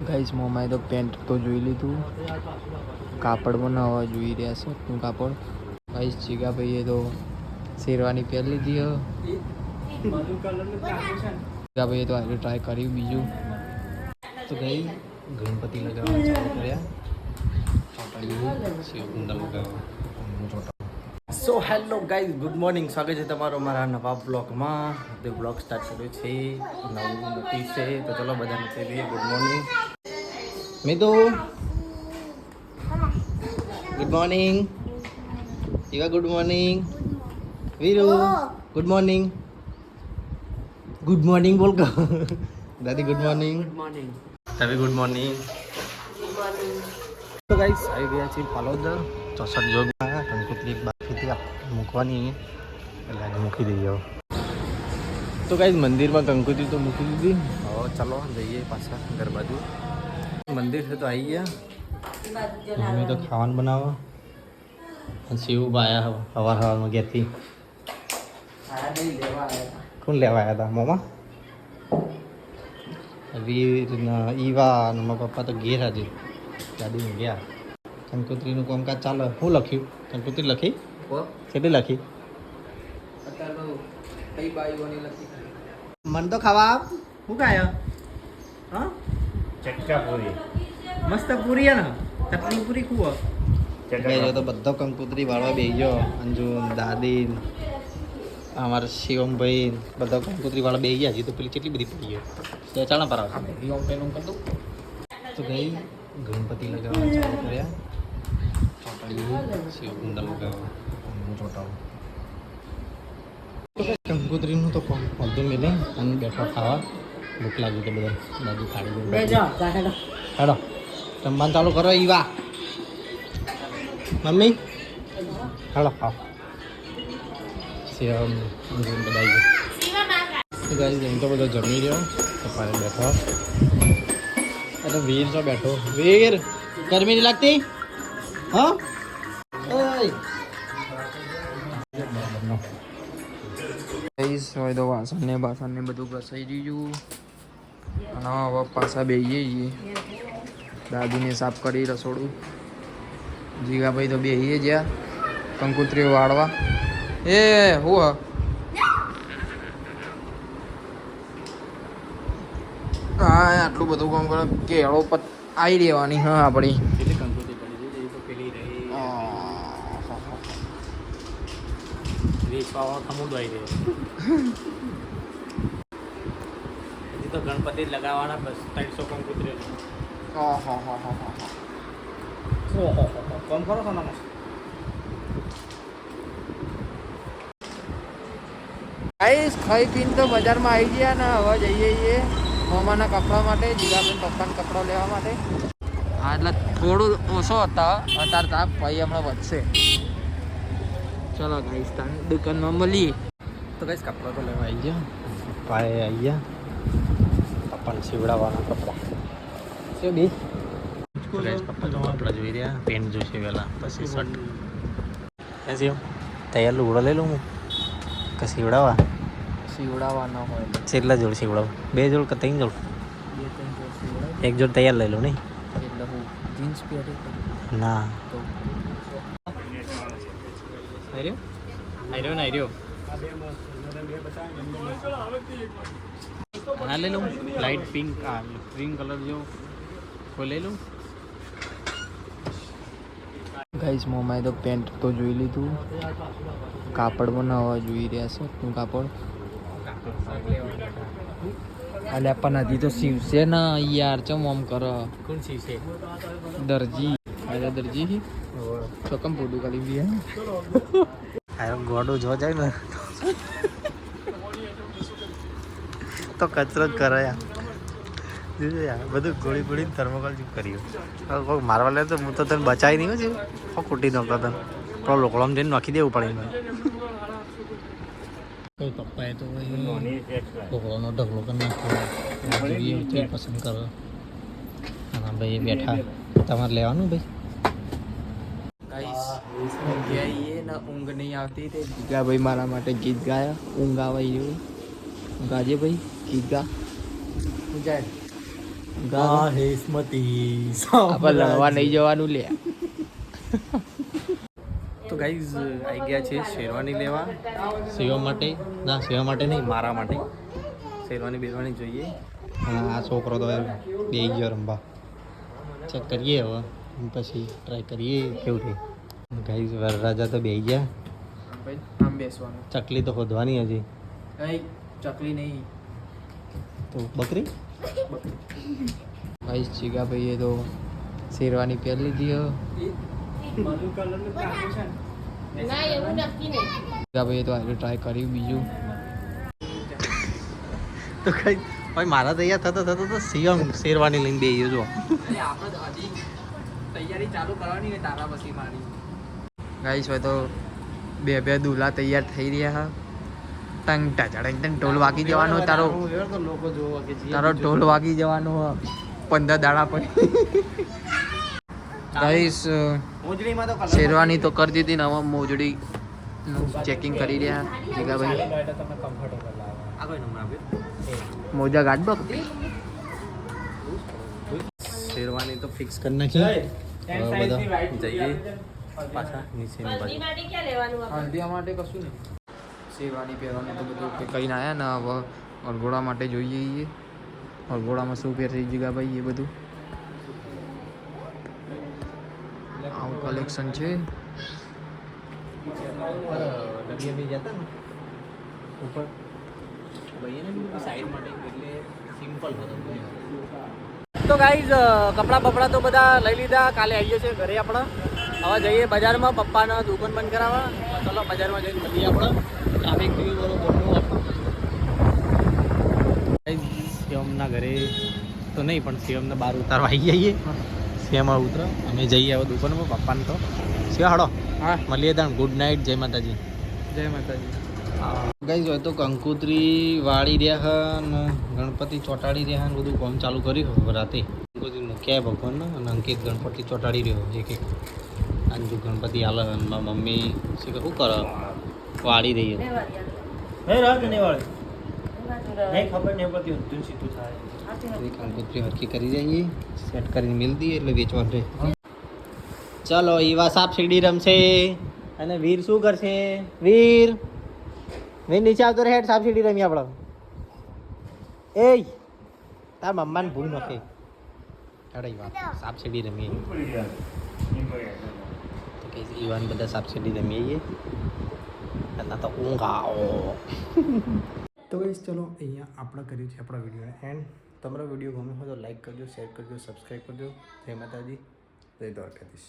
Guys મોમાએ તો pant તો જોઈ લીધું. કાપડ બનાવવા જોઈ રહ્યા છે શું કાપડ. ગાઈસ જીગા ભાઈએ તો શેરવાની પહેરી લીધી જીગા ભાઈએ તો આજે ટ્રાય કર્યું બીજું. તો ગઈ ગણપતિ લગાવવા ચાલુ કર્યા. શિવકુંડ લગાવવા so hello guys good morning સ્વાગત છે તમારો મારા નવા બ્લોગમાં તે બ્લોગ સ્ટાર્ટ કર્યો છે. નવું નોટિસ છે. તો ચલો બધાને કહી દઈએ good morning Mitu good morning Shiva good morning Viru good morning good morning બોલ કો દાદી ગુડ મોર્નિંગ ગુડ મોર્નિંગ તમે ગુડ મોર્નિંગ તો ગાઈસ આવી ગયા છીએ પાલોદર. ચોસઠ જોગમાં કંકોત્રી મૂકવાની એટલે મૂકી દઈએ હવે. તો ગાઈસ મંદિરમાં કંકોત્રી તો મૂકી દીધી. હવે ચાલો જઈએ પાછા ઘર બાજુ. મંદિર છે તો આવી ગયા. મમ્મી તો ખાવાનું બનાવો પછી શિવ આયા હવાર હવારમાં ઘેરથી. કોણ લેવા આવ્યા હતા મોમાં? વીર ને ઈવા અને મારા પપ્પા તો ઘેર આજે દાદી ગયા. કંકોત્રીનું કામકાજ ચાલે. શું લખ્યું? કંકોત્રી લખી? કેટલી લખી? મન તો ખાવા આપ શું ખાય? હા? ચટકા પૂરી. મસ્ત પૂરી ને? ચટણી પૂરી ખુઓ જો તો બધો કંકોત્રી વાળવા બે ગયો અંજુન દાદી અમારા શિવમભાઈ બધા કંકોત્રી વાળા બે ગયા હજી તો પેલી કેટલી બધી પડી ગઈ તો ચાલના પર તો ગઈ ગણપતિ લગાવવા ચાલુ કર્યા. કંકોત્રીનું તો પગું મિલે અને બેઠો ખાવા. ભૂખ લાગી તો બધા દાદી ખાડી હેડો. જમવાનું ચાલુ કરો ઈવા. મમ્મી? હેડો ખાઓ. અંજુન બધા આવી ગયા. તો બધો જમી રહ્યો પપ્પાને બેઠો. અરે વીર તો બેઠો. વીર ગરમી નહીં લાગતી? હા? હોય તો વાસણ ને બાસણ ને બધું ઘસાઈ રહ્યું અને હવે પાછા બેહીએ છીએ. દાદીને સાફ કરી રસોડું. જીગાભાઈ તો બેહીએ જ્યાં કંકુત્રીઓ વાળવા. એ હું હ? હા આટલું બધું કામ કરે કેળો પત આવી રહેવાની હા આપણી કેટલી કંકોત્રી પડી છે એ તો પેલી રહી વેચવા ખમુડ આવી રહી હજી તો ગણપતિ લગાવવાના બસ ત્રણસો કંકોત્રી કોમ કરો છો ને ગાઈસ ખાઈ પીને તો બજારમાં આવી ગયા ને હવે જઈએ છીએ મામાના કપડા માટે જીગાબેન પપ્પાના કપડા લેવા માટે હા એટલે થોડું ઓછો હતા અત્યારે તાપ ભાઈ હમણાં વધશે ચલો ગાઈસ તાન દુકાનમાં મળીએ તો કઈ કપડા તો લેવા આવી ગયા પપ્પાએ આવી ગયા પપ્પાને સીવડાવવાના કપડા છે બી પપ્પા તો કપડા જોઈ રહ્યા પેન્ટ જોઈશે પહેલાં પછી શર્ટ સીવ તૈયાર લુગડો લઈ લઉં હું કે સીવડાવવા સીવડાવવા ન હોય કેટલા જોડ સીવડાવું બે જોડ કે ત્રણ જોડ બે ત્રણ જોડ સીવડાવી એક જોડ તૈયાર લઈ લઉં નહીં એટલે હું જીન્સ પહેરી ના આર્યો આર્યો ને આર્યો હા લઈ લઉં લાઇટ પિંક આ ગ્રીન કલર જેવો કોઈ લઈ લઉં ગાઈસ મોમાએ તો પેન્ટ તો જોઈ લીધું કાપડ બનાવવા જોઈ રહ્યા છે શું કાપડ અલ્યા પણ હજી તો શિવસેના ને યાર ચમ આમ કર કોણ સી છે દરજી અરે દરજી ચોકમ ફોટો કાઢી દઈએ આ ગોડો જો જાય ને તો કચરો જ કરે યાર. જોજો યાર બધું ગોળી ગોળી થર્મોકોલ જેવું કર્યું. હવે કોઈ મારવા લે તો હું તો તને બચાવી નહીં છું કો કૂટી નહોતો તને. પેલો લોકડાઉન જઈને નાખી દેવું પડે મને પપ્પાએ તો ઢોકળાનો ઢગલો કરી નાખ્યો. પસંદ કરો. હા ભાઈ બેઠા. તમારે લેવાનું ભાઈ? ગાઈસ આવીએ ને ઊંઘ નહીં આવતી તે ભાઈ મારા માટે ગીત ગાયા. ઊંઘ આવે એવું ગાજે ભાઈ ગીત ગા. જાય. ગાહેસ્મતી આપણે લડવા નહીં જવાનું લે. તો ગાઈઝ આવી ગયા છે શેરવાની લેવા. સેવા માટે? ના સેવા માટે નહીં મારા માટે. શેરવાની બેરવાની જોઈએ. હા આ છોકરો તો બે ગયો રમવા. ચેક કરીએ હવે. પછી ટ્રાય કરીએ કેવું થઈ ગાઈઝ વરરાજા તો બેસી ગયા. આમ બેસવાનું. ચકલી તો ખોદવાની હજી. કઈ ચકલી નહીં. તો બકરી? ભાઈ ચીગા ભાઈએ તો શેરવાની પહેર લીધી નહીં. ચીગા ભાઈએ તો આજે ટ્રાય કર્યું બીજું. તો કઈ ભાઈ મારા તૈયાર થતો થતો તો સીએમ શેરવાની લઈને બે ગયો જો આપણે તૈયારી ચાલુ કરવાની હોય તારા પછી મારી. ગાઈસ હોય તો બે બે દુલા તૈયાર થઈ રહ્યા હા. ટંગ ટચડંગ ટંગ ઢોલ વાગી જવાનો તારો તારો ઢોલ વાગી જવાનો. પંદર દાડા પછી. ગાઈસ શેરવાની તો કરી દીધી ને હવે મોજડી ચેકિંગ કરી રહ્યા જીગાભાઈ આ કોઈ નંબર આપ્યો? મોજા ગાઢ બક શેરવાની તો ફિક્સ કરી નાખી. બધા જઈએ પાછા નીચેની હલ્દી બાજુ. માટે હલ્દીયા કશું નહીં. શેરવાની પહેરવાની તો બધું કંઈ કહીને આવ્યા ને હવે અરઘોડા માટે જોઈએ છીએ અરગોડામાં શું પહેરશે જીગાભાઈ એ બધું? આવું કલેક્શન છે. ઉપર. સાઈડ માટે એટલે સિમ્પલ હતો તો ગાઈઝ કપડાં બપડા તો બધા લઈ લીધા. કાલે આવીએ છીએ ઘરે આપણે. હવે જઈએ બજારમાં પપ્પાના દુકાન બંધ કરાવવા. ચાલો બજારમાં જઈને મળીએ આપણે. ટ્રાફિક બી બોલો બોલવું શિવમના ઘરે તો નહીં પણ શિવમને બહાર ઉતારવા આવી જઈએ. શિવમ ઉતર. અમે જઈએ હવે દુકાનમાં પપ્પાને તો. શિવ હાડો. હા. મળીએ તાણ. ગુડ નાઇટ જય માતાજી. જય માતાજી. ગાઈઝ હોય તો કંકુત્રી વાળી રહ્યા હ અને ગણપતિ ચોંટાડી રહ્યા ને બધું કામ ચાલુ કર્યું હવે રાતે. કંકુત્રી મૂક્યા ભગવાનને અને અંકિત ગણપતિ ચોંટાડી રહ્યો એક એક. અંજુ ગણપતિ હાલે અને મમ્મી શું કે શું કરે? વાળી રહી કંકોત્રી ને હરખી કરી જઈએ સેટ કરીને મિલ દઈએ એટલે વેચવા રહે ચાલો ઈવા સાપ સીડી રમશે. અને વીર શું કરશે? વીર વીર નીચે આવતો રહે સાપ સીડી રમી આપણે એ તાર મમ્માને ભૂલ નખે. હેડો વાત સાપ સીડી રમીએ. તો કે ઈવાન બધા સાપ સીડી રમીએ અને તો ઊંઘ આવો તો ગઈશ ચલો, અહીંયા આપણે કર્યું છે આપણા વિડીયોને એન્ડ તમારો વીડિયો ગમ્યો હોય તો લાઈક કરજો શેર કરજો સબસ્ક્રાઈબ કરજો. જય માતાજી, જય દ્વારકાધીશ.